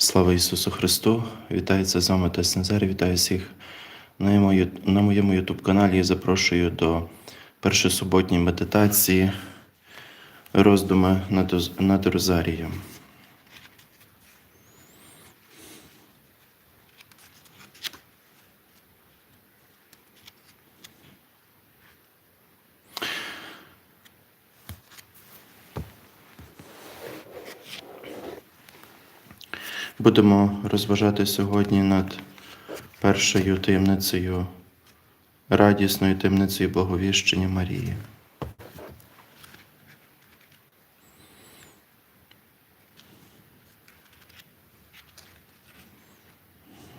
Слава Ісусу Христу! Вітається з вами Отець Назар. Вітаю всіх на моєму, на моєму YouTube каналі і запрошую до першосуботньої медитації, роздуми над, над Розарієм. Будемо розважати сьогодні над першою таємницею, радісною таємницею благовіщення Марії.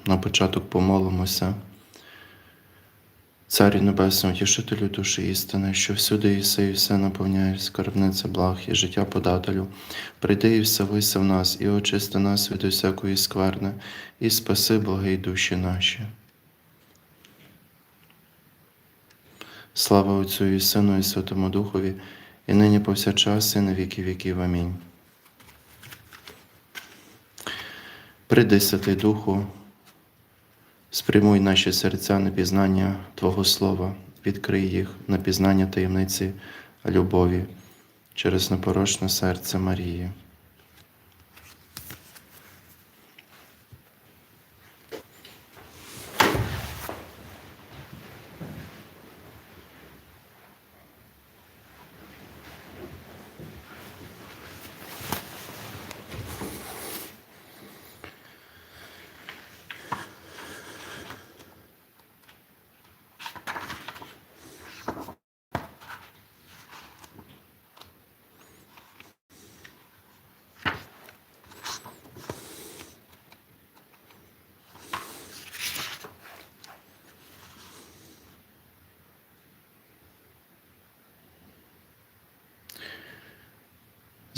На початок помолимося. Царю Небесному, тішителю душі істини, що всюди іси і все наповняєш, скарбниця благ і життя подателю. Прийди і вселися в нас, і очисти нас від усякої скверни, і спаси благі душі наші. Слава Отцю і Сину, і Святому Духові, і нині повсякчас, і на віки віків. Амінь. Прийди, Святий Духу, Спрямуй наші серця на пізнання Твого Слова, відкрий їх на пізнання таємниці любові через непорочне серце Марії.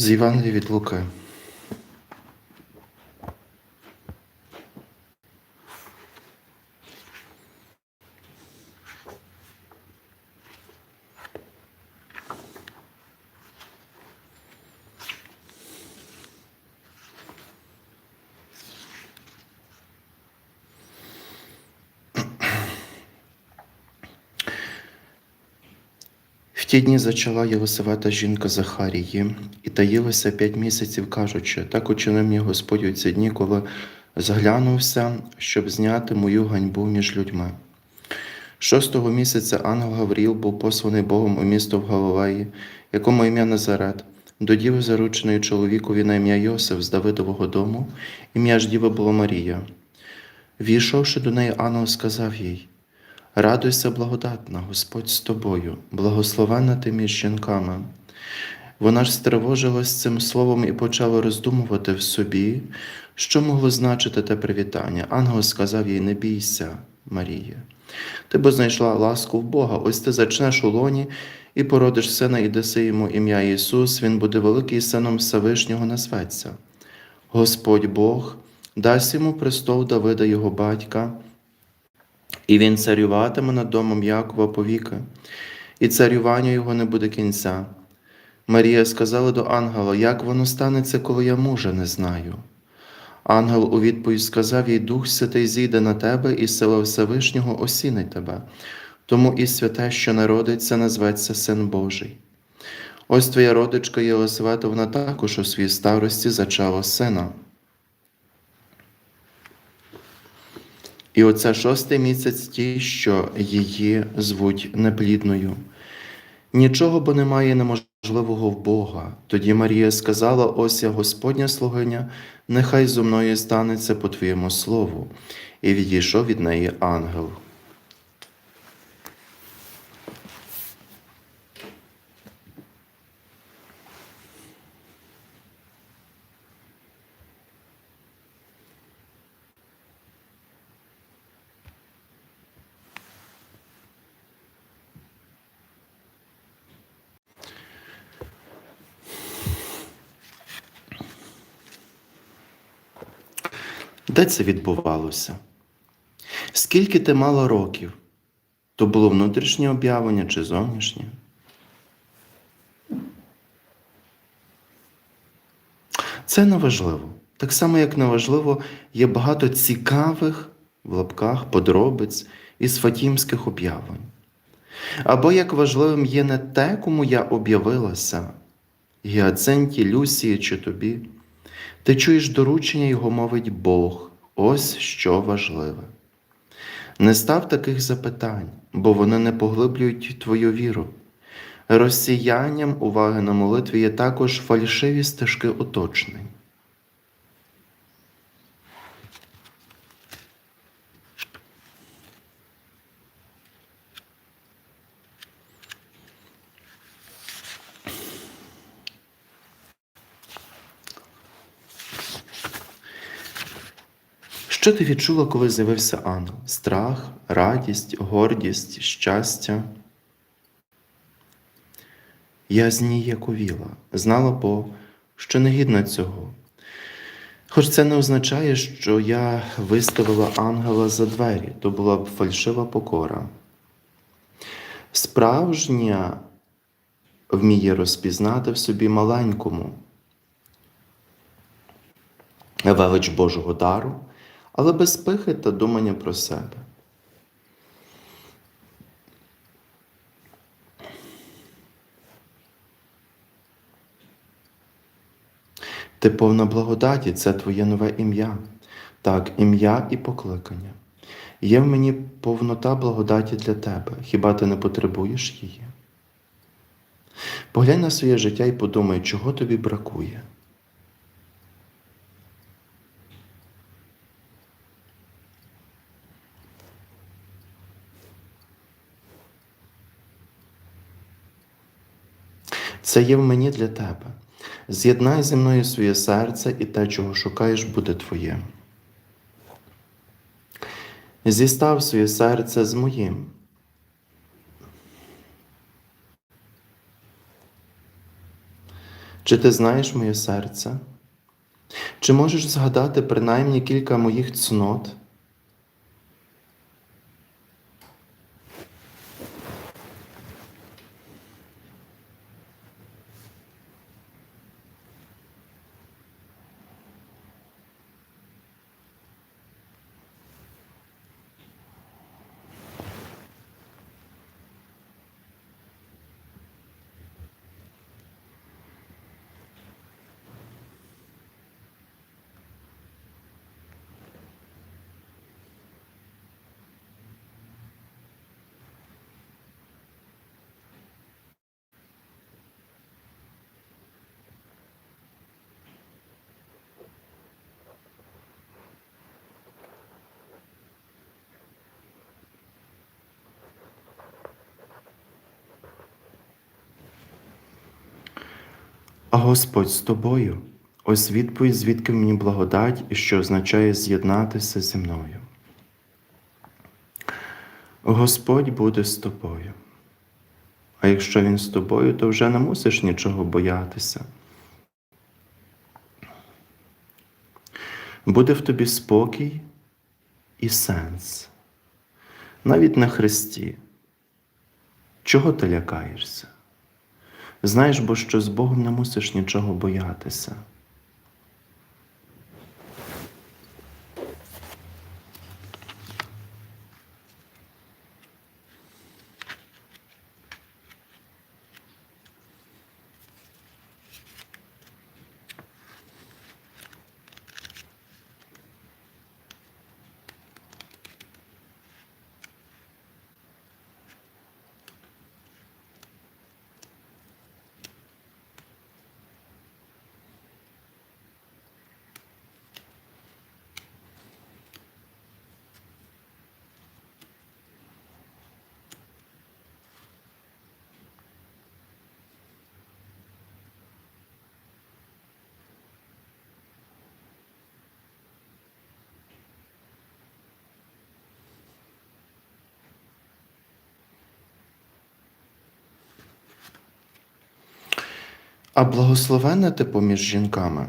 З Євангелія від Луки. В ті дні зачала Єлисавета жінка Захарії, і таїлася п'ять місяців, кажучи, так учинив мені Господь у ці дні, коли зглянувся, щоб зняти мою ганьбу між людьми. Шостого місяця ангел Гавріл був посланий Богом у місто в Галилеї, якому ім'я Назарет, до діви зарученої чоловікові на ім'я Йосиф з Давидового дому, ім'я ж діви було Марія. Війшовши до неї, ангел сказав їй: Радуйся, благодатна, Господь з тобою, благословенна ти між жінками. Вона ж стривожилась цим словом і почала роздумувати в собі, що могло значити те привітання. Ангел сказав їй: Не бійся, Марія. Ти бо знайшла ласку в Бога, ось ти зачнеш у лоні і породиш сина, і даси йому ім'я Ісус, він буде великий сином Всевишнього назветься. Господь Бог дасть йому престол Давида, його батька, і він царюватиме над домом Якова повіки, і царювання його не буде кінця. Марія сказала до ангела, як воно станеться, коли я мужа не знаю. Ангел у відповідь сказав їй, Дух Святий зійде на тебе, і сила Всевишнього осінить тебе, тому і святе, що народиться, назветься Син Божий. Ось твоя родичка Єлисавета, також у своїй старості зачала сина. І оце шостий місяць ті, що її звуть неплідною. Нічого бо немає неможливого в Бога. Тоді Марія сказала: Ось я Господня слугиня, нехай зо мною станеться по Твоєму слову. І відійшов від неї ангел. Де це відбувалося? Скільки ти мала років? То було внутрішнє об'явлення чи зовнішнє? Це не важливо. Так само, як неважливо, є багато цікавих в лапках подробиць із фатімських об'явлень. Або як важливим є не те, кому я об'явилася, Гіацинті, Люсії чи тобі. Ти чуєш доручення його мовить Бог, ось що важливе. Не став таких запитань, бо вони не поглиблюють твою віру. Розсіянням уваги на молитві є також фальшиві стежки уточнень. Що ти відчула, коли з'явився ангел? Страх, радість, гордість, щастя? Я зніяковіла, знала бо, що не гідна цього. Хоч це не означає, що я виставила ангела за двері, то була б фальшива покора. Справжня вміє розпізнати в собі маленькому велич Божого дару, але без пихи та думання про себе. Ти повна благодаті, це твоє нове ім'я, так, ім'я і покликання. Є в мені повнота благодаті для тебе, хіба ти не потребуєш її? Поглянь на своє життя і подумай, чого тобі бракує. Це є в мені для тебе. З'єднай зі мною своє серце, і те, чого шукаєш, буде твоє. Зістав своє серце з моїм. Чи ти знаєш моє серце? Чи можеш згадати принаймні кілька моїх цнот? А Господь з тобою, ось відповідь, звідки мені благодать і що означає з'єднатися зі мною. Господь буде з тобою. А якщо Він з тобою, то вже не мусиш нічого боятися. Буде в тобі спокій і сенс, навіть на Христі. Чого ти лякаєшся? Знаєш, бо що з Богом не мусиш нічого боятися. А благословенна ти поміж жінками.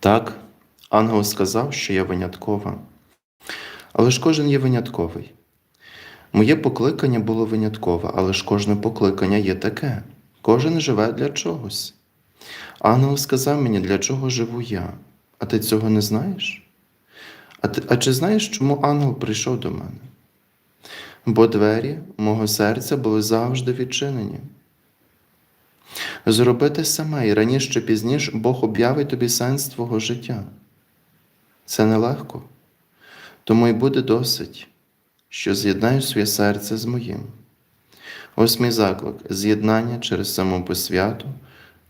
Так, ангел сказав, що я виняткова. Але ж кожен є винятковий. Моє покликання було виняткове, але ж кожне покликання є таке. Кожен живе для чогось. Ангел сказав мені, для чого живу я. А ти цього не знаєш? А, ти, а чи знаєш, чому ангел прийшов до мене? Бо двері мого серця були завжди відчинені. Зроби те саме, і раніше чи пізніше Бог об'явить тобі сенс твого життя. Це нелегко. Тому й буде досить, що з'єднаєш своє серце з моїм. Ось мій заклик з'єднання через самопосвяту,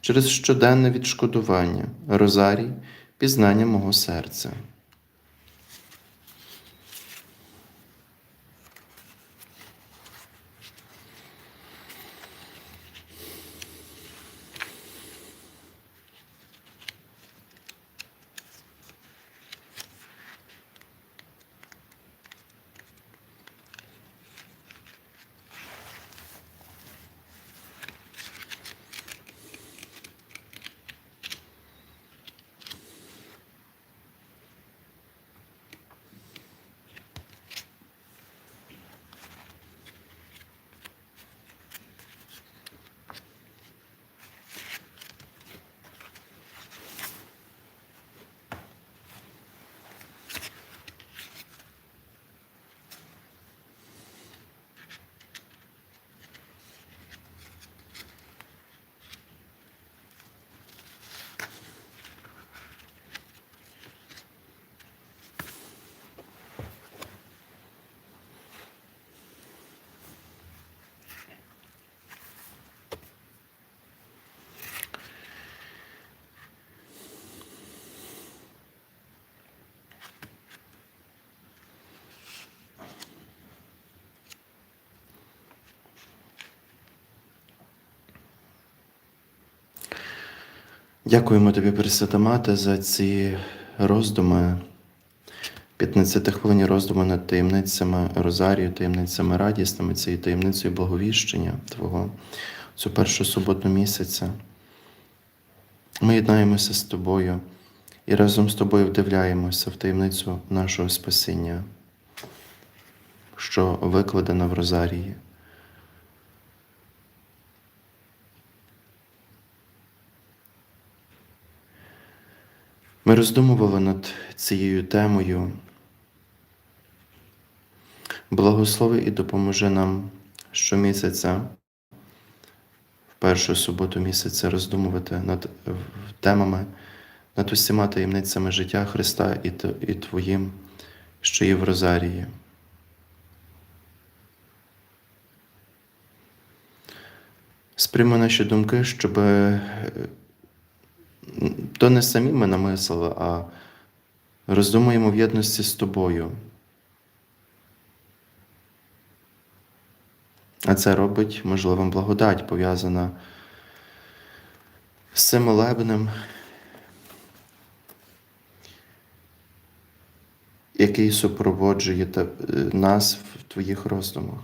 через щоденне відшкодування, розарій, пізнання мого серця. Дякуємо тобі, Пресвята Мати, за ці роздуми, 15 хвилин роздуми над таємницями Розарію, таємницями радісними, цією таємницею благовіщення Твого цю першу суботу місяця. Ми єднаємося з тобою і разом з тобою вдивляємося в таємницю нашого спасіння, що викладена в Розарії. Ми роздумували над цією темою. Благослови і допоможи нам щомісяця, в першу суботу місяця, роздумувати над темами, над усіма таємницями життя Христа і, Твоїм, що є в Розарії. Сприйми наші думки, щоб то не самі ми намислили, а роздумуємо в єдності з тобою. А це робить можливим благодать, пов'язана з цим молебнем, який супроводжує нас в твоїх роздумах.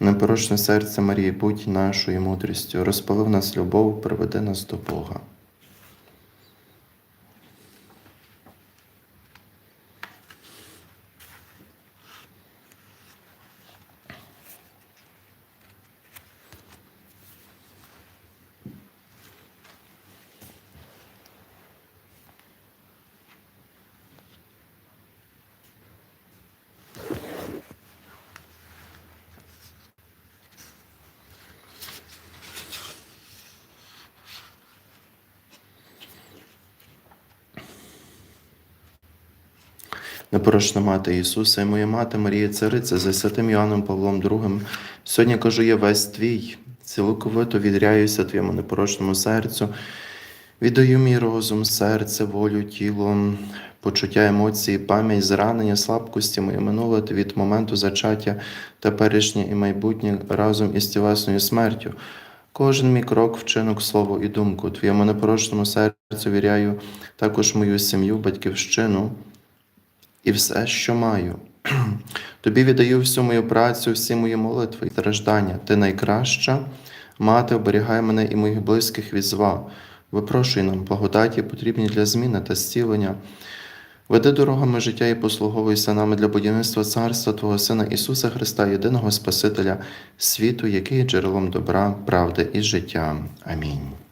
Непорочне серце Марії, будь нашою мудрістю, розпалив нас любов, приведи нас до Бога. Непорочна мати Ісуса і моя мати Марія Цариця за святим Йоанном Павлом II. Сьогодні кажу я весь твій, цілковито відряюся твоєму непорочному серцю, віддаю мій розум, серце, волю, тіло, почуття емоції, пам'ять, зранення, слабкості моє минуле від моменту зачаття теперішнє і майбутнє разом із тілесною смертю. Кожен мій крок, вчинок, слово і думку, твоєму непорочному серцю віряю також мою сім'ю, батьківщину і все, що маю. Тобі віддаю всю мою працю, всі мої молитви і страждання. Ти найкраща, мати, оберігай мене і моїх близьких від зла. Випрошуй нам благодаті, потрібні для зміни та зцілення. Веди дорогами життя і послуговуйся нами для будівництва царства Твого Сина Ісуса Христа, єдиного Спасителя світу, який є джерелом добра, правди і життя. Амінь.